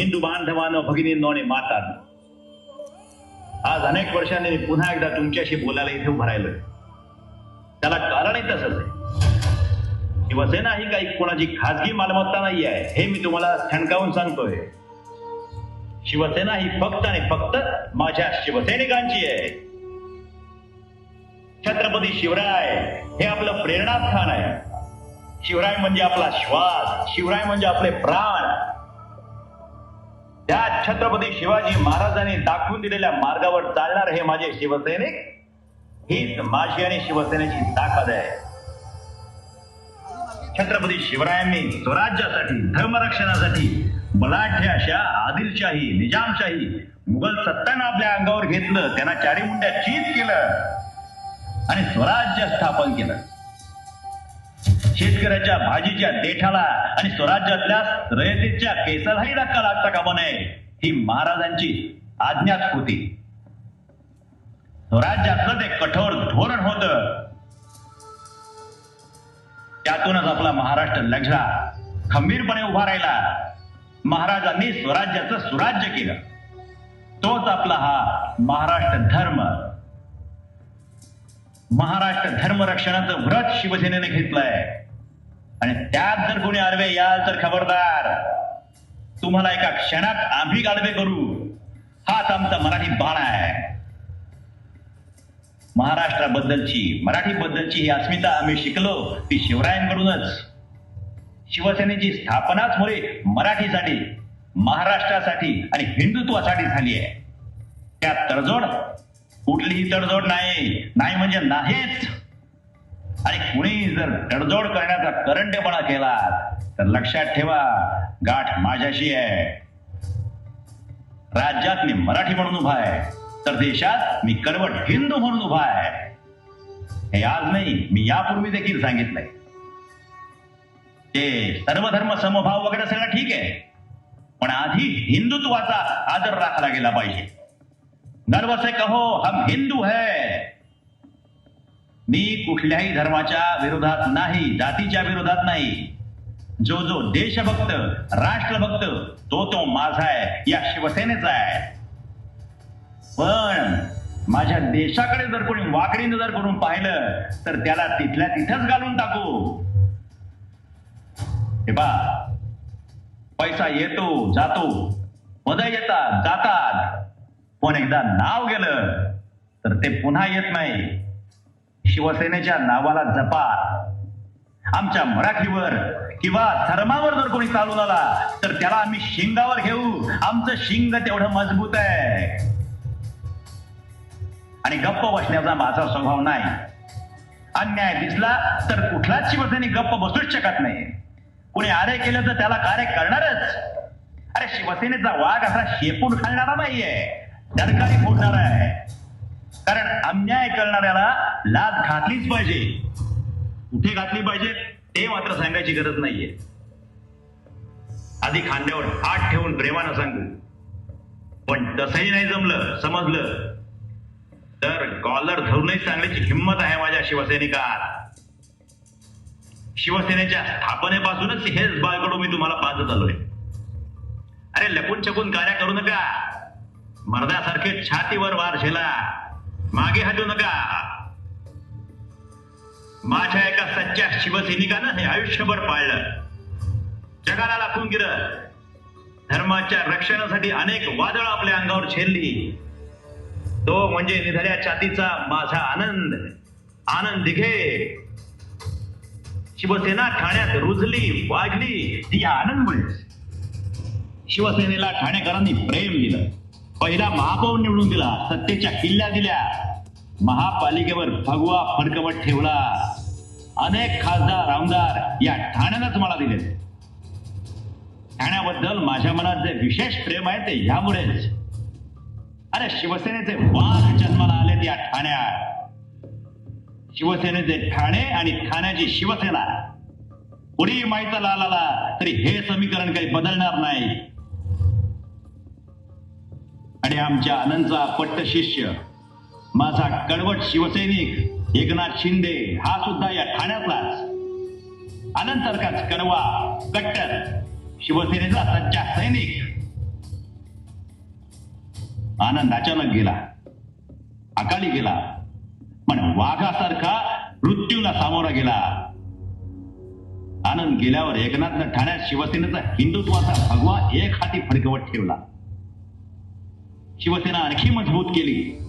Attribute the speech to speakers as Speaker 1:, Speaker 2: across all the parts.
Speaker 1: हिंदू बांधवांनो भगिनींनो मातात आज अनेक वर्षांनी मी पुन्हा एकदा तुमच्याशी बोलायला इथे उभं राहिलोय. त्याला कारणही तसंच आहे. शिवसेना ही काही कोणाची खाजगी मालमत्ता नाही आहे हे मी तुम्हाला ठणकावून सांगतोय. शिवसेना ही फक्त आणि फक्त माझ्या शिवसैनिकांची आहे. छत्रपती शिवराय हे आपलं प्रेरणास्थान आहे. शिवराय म्हणजे आपला श्वास शिवराय म्हणजे आपले प्राण. छत्रपती शिवाजी महाराजांनी दाखवून दिलेल्या मार्गावर चालणार हे माझे शिवसैनिक. हीच माझी आणि शिवसेनेची ताकद आहे. छत्रपती शिवरायांनी स्वराज्यासाठी धर्मरक्षणासाठी बलाढ्य अशा आदिलशाही निजामशाही मुघल सत्तानं आपल्या अंगावर घेतलं त्यांना चारी मुंड्या चीज केलं आणि स्वराज्य स्थापन केलं. शेतकऱ्याच्या भाजीच्या देठाला आणि स्वराज्यातल्या रयतेच्या केसालाही धक्का लागता कामा नये. ही महाराजांची आज्ञाच होती. स्वराज्यातलं ते कठोर धोरण होत. त्यातूनच आपला महाराष्ट्र लढला खंबीरपणे उभा राहिला. महाराजांनी स्वराज्याचं सुराज्य केलं. तोच आपला हा महाराष्ट्र धर्म. महाराष्ट्र धर्मरक्षणाचं व्रत शिवसेनेने घेतलंय. आणि त्यात जर कोणी आडवे याल तर खबरदार. तुम्हाला एका क्षणात आम्ही गाडवे करू. हाच आमचा मराठी बाण आहे. महाराष्ट्राबद्दलची मराठीबद्दलची ही अस्मिता आम्ही शिकलो ती शिवरायांकडूनच. शिवसेनेची स्थापनाच मुळे मराठीसाठी महाराष्ट्रासाठी आणि हिंदुत्वासाठी झाली आहे. त्यात तडजोड कुठलीही तडजोड नाही. नाही म्हणजे नाहीच. आणि कुणी जर तडजोड करण्याचा करंटेपणा केला तर लक्षात ठेवा गाठ माझ्याशी आहे. राज्यात मी मराठी म्हणून उभा आहे तर देशात मी कडवट हिंदू म्हणून उभा आहे. हे आज नाही मी यापूर्वी देखील सांगितलंय. ते सर्वधर्म समभाव वगैरे सगळं ठीक आहे पण आधी हिंदुत्वाचा आदर राखला गेला पाहिजे. गर्व से कहो हम हिंदू है. मी कुठल्याही धर्माच्या विरोधात नाही जातीच्या विरोधात नाही. जो जो देशभक्त राष्ट्रभक्त तो तो माझा आहे या शिवसेनेचा आहे. पण माझ्या देशाकडे जर कोणी वाकडी नजर करून पाहिलं तर त्याला तिथल्या तिथंच घालून टाकू. हे बा पैसा येतो जातो. पद येतात जातात. पण एकदा नाव गेलं तर ते पुन्हा येत नाही. शिवसेनेच्या नावाला जपा. आमच्या मराठीवर किंवा धर्मावर जर कोणी चालून आला तर त्याला आम्ही शिंगावर घेऊ. आमचं शिंग तेवढं मजबूत आहे. आणि गप्प बसण्याचा माझा स्वभाव नाही. अन्याय दिसला तर कुठलाच शिवसैनिक गप्प बसूच शकत नाही. कुणी आरे केलं तर त्याला कार्य करणारच. अरे शिवसेनेचा वाघ असा शेपून खालणारा नाहीये. दरकारी फोडणारा आहे. कारण अन्याय करणाऱ्याला लाद घातलीच पाहिजे. कुठे घातली पाहिजे ते मात्र सांगायची गरज नाहीये. आधी खांद्यावर हात ठेवून प्रेमानं सांगू. पण तसंही नाही जमलं समजलं. तर कॉलर धरूनही सांगण्याची हिंमत आहे माझ्या शिवसैनिकात. शिवसेनेच्या स्थापनेपासूनच हेच बाळकडू मी तुम्हाला पाहत आलोय. अरे लपून छपून कार्य करू नका. मर्दासारखे छातीवर वार झेला. मागे हटू नका. माझ्या एका सच्च्या शिवसैनिकानं हे आयुष्यभर पाळलं. जगाला लाखून गेलं धर्माच्या रक्षणासाठी अनेक वादळ आपल्या अंगावर झेलली. तो म्हणजे निधड्या छातीचा माझा आनंद आनंद दिघे. शिवसेना ठाण्यात रुजली वाढली ती आनंद आनंदमुळे शिवसेनेला ठाणेकरांनी प्रेम दिलं. पहिला महापौर निवडून दिला सत्तेच्या किल्ल्या दिल्या. महापालिकेवर भगवा फडकवत ठेवला. अनेक खासदार आमदार या ठाण्यालाच मला दिले. ठाण्याबद्दल माझ्या मनात जे विशेष प्रेम आहे ते ह्यामुळेच. अरे शिवसेनेचे वाघ जन्माला आले या ठाण्यात. शिवसेनेचे ठाणे आणि ठाण्याची शिवसेना. पुढे माहिती लालाला तरी हे समीकरण काही बदलणार नाही. आणि आमच्या आनंदचा पट्ट शिष्य माझा कडवट शिवसैनिक एकनाथ शिंदे हा सुद्धा या ठाण्यातलाच. अनंतरकाच कडवा कट्टर शिवसेनेचा सच्चा सैनिक. आनंद अचानक गेला अकाली गेला पण वाघासारखा मृत्यूला सामोरा गेला. आनंद गेल्यावर एकनाथनं ठाण्यात शिवसेनेचा हिंदुत्वाचा भगवा एक हाती फडकवत ठेवला. शिवसेना आणखी मजबूत केली.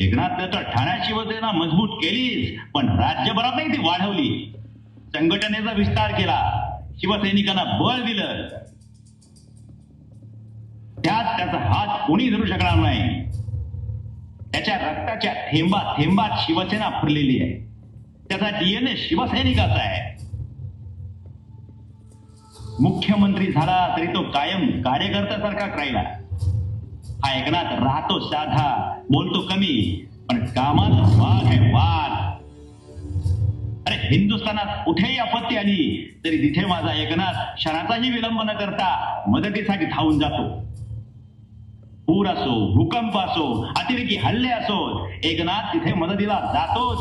Speaker 1: एकनाथनं तर ठाण्यात शिवसेना मजबूत केलीच पण राज्यभरात नाही ती वाढवली. संघटनेचा विस्तार केला. शिवसैनिकांना बळ दिलं. त्यात त्याचा हात कोणी धरू शकणार नाही. त्याच्या रक्ताच्या थेंबा थेंबात शिवसेना फुरलेली आहे. त्याचा डीएनए शिवसैनिकाचा आहे. मुख्यमंत्री झाला तरी तो कायम कार्यकर्त्यासारखाच राहिला. हा एकनाथ राहतो साधा. बोलतो कमी पण कामात वाद आहे वाद. अरे हिंदुस्थानात कुठेही आपत्ती आली तरी तिथे माझा एकनाथ क्षणाचाही विलंब न करता मदतीसाठी धावून जातो. पूर असो भूकंप असो अतिरेकी हल्ले असो एकनाथ तिथे मदतीला जातोच.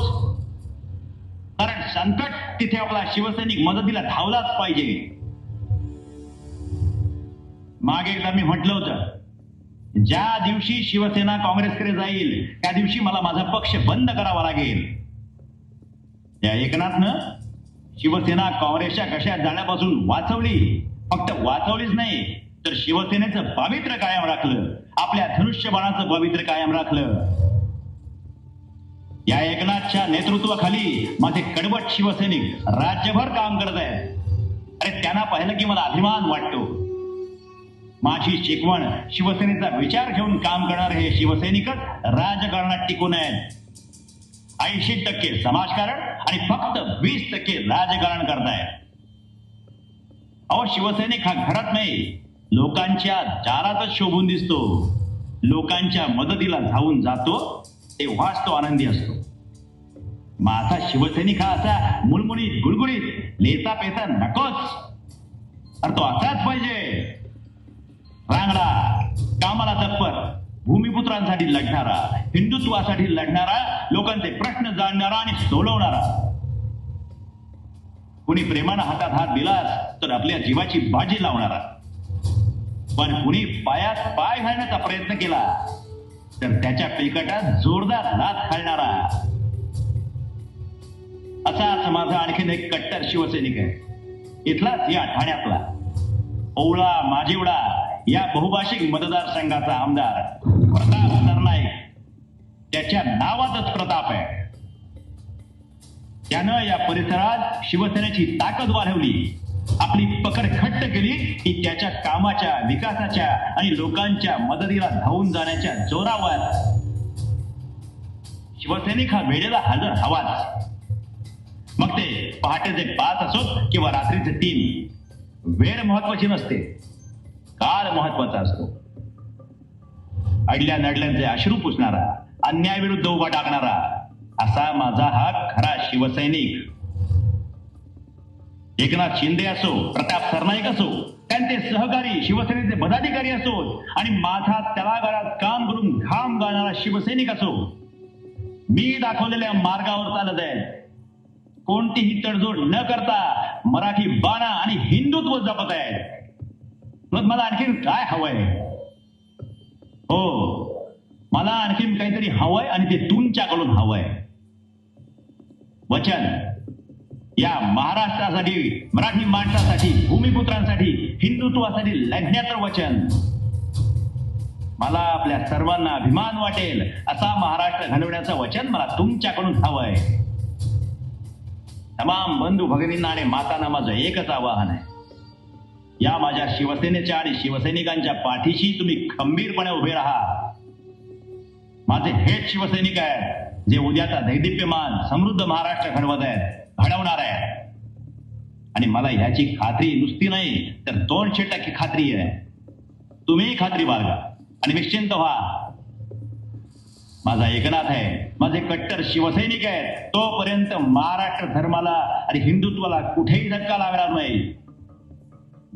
Speaker 1: कारण संकट तिथे आपला शिवसैनिक मदतीला धावलाच पाहिजे. मागे एकदा मी म्हटलं होतं ज्या दिवशी शिवसेना काँग्रेसकडे जाईल त्या दिवशी मला माझा पक्ष बंद करावा लागेल. त्या एकनाथनं शिवसेना काँग्रेसच्या कशा जाण्यापासून वाचवली. फक्त वाचवलीच नाही तर शिवसेनेचं पावित्र्य कायम राखलं. आपल्या धनुष्यबाणाचं पावित्र्य कायम राखलं. या एकनाथच्या नेतृत्वाखाली माझे कडवट शिवसैनिक राज्यभर काम करत आहेत. अरे त्यांना पाहिलं की मला अभिमान वाटतो. माझी शिकवण शिवसेनेचा विचार घेऊन काम करणारे हे शिवसैनिकच राजकारणात टिकून आहेत. ऐंशी टक्के समाजकारण आणि फक्त वीस टक्के राजकारण करतायत. अहो शिवसैनिक हा घरात नाही. लोकांच्या दारातच शोभून दिसतो. लोकांच्या मदतीला धावून जातो तेव्हाच तो आनंदी असतो. माझा शिवसैनिक हा असा मुळमुळीत गुळगुळीत लेता पेता नकोच. अरे तो असाच पाहिजे. रांगडा कामाला तत्पर भूमिपुत्रांसाठी लढणारा हिंदुत्वासाठी लढणारा लोकांचे प्रश्न जाणणारा आणि सोडवणारा. कुणी प्रेमानं हातात हात दिलास तर आपल्या जीवाची बाजी लावणारा. पण कुणी पायात पाय घालण्याचा प्रयत्न केला तर त्याच्या पेकटात जोरदार लाच घालणारा असाच माझा आणखीन एक कट्टर शिवसैनिक आहे. इथलाच या ठाण्यातला. ओवळा माजिवडा या बहुभाषिक मतदारसंघाचा आमदार प्रताप सरनाईक त्याच्या नावातच प्रताप आहे. त्यानं या परिसरात शिवसेनेची ताकद वाढवली. आपली पकड घट्ट केली की त्याच्या कामाच्या विकासाच्या आणि लोकांच्या मदतीला धावून जाण्याच्या जोरावर शिवसैनिक हा वेळेला हजर हवाच. मग ते पहाटेचे पाच असोत किंवा रात्रीचे तीन. वेळ महत्वाची नसते. काळ महत्त्वाचा असतो. अडल्या नडल्यांचे अश्रू पुसणारा अन्यायाविरुद्ध उभा टाकणारा असा माझा हा खरा शिवसैनिक. एकनाथ शिंदे असो प्रताप सरनाईक असो त्यांचे सहकारी शिवसेनेचे पदाधिकारी असो आणि माझा तळागाळात काम करून घाम गाणारा शिवसैनिक असो मी दाखवलेल्या मार्गावर चालत आहे. कोणतीही तडजोड न करता मराठी बाणा आणि हिंदुत्व जपत आहेत. मग मला आणखीन काय हवंय? हो. मला आणखीन काहीतरी हवंय आणि ते तुमच्याकडून हवंय. वचन. या महाराष्ट्रासाठी मराठी माणसासाठी भूमिपुत्रांसाठी हिंदुत्वासाठी लढण्याचं वचन. मला आपल्या सर्वांना अभिमान वाटेल असा महाराष्ट्र घडवण्याचं वचन मला तुमच्याकडून हवंय. तमाम बंधू भगिनींना आणि मातांना माझं एकच आवाहन आहे. या माझ्या शिवसेनेच्या आणि शिवसैनिकांच्या पाठीशी तुम्ही खंबीरपणे उभे राहा. माझे हेच शिवसैनिक आहेत जे उद्याचा दैदिप्यमान समृद्ध महाराष्ट्र घडवत आहेत घडवणार आहेत. आणि मला ह्याची खात्री नुसती नाही तर दोनशे टक्के खात्री आहे. तुम्ही खात्री बाळगा आणि निश्चिंत व्हा. माझा एकनाथ आहे माझे कट्टर शिवसैनिक आहेत. तोपर्यंत महाराष्ट्र धर्माला आणि हिंदुत्वाला कुठेही धक्का लागणार नाही.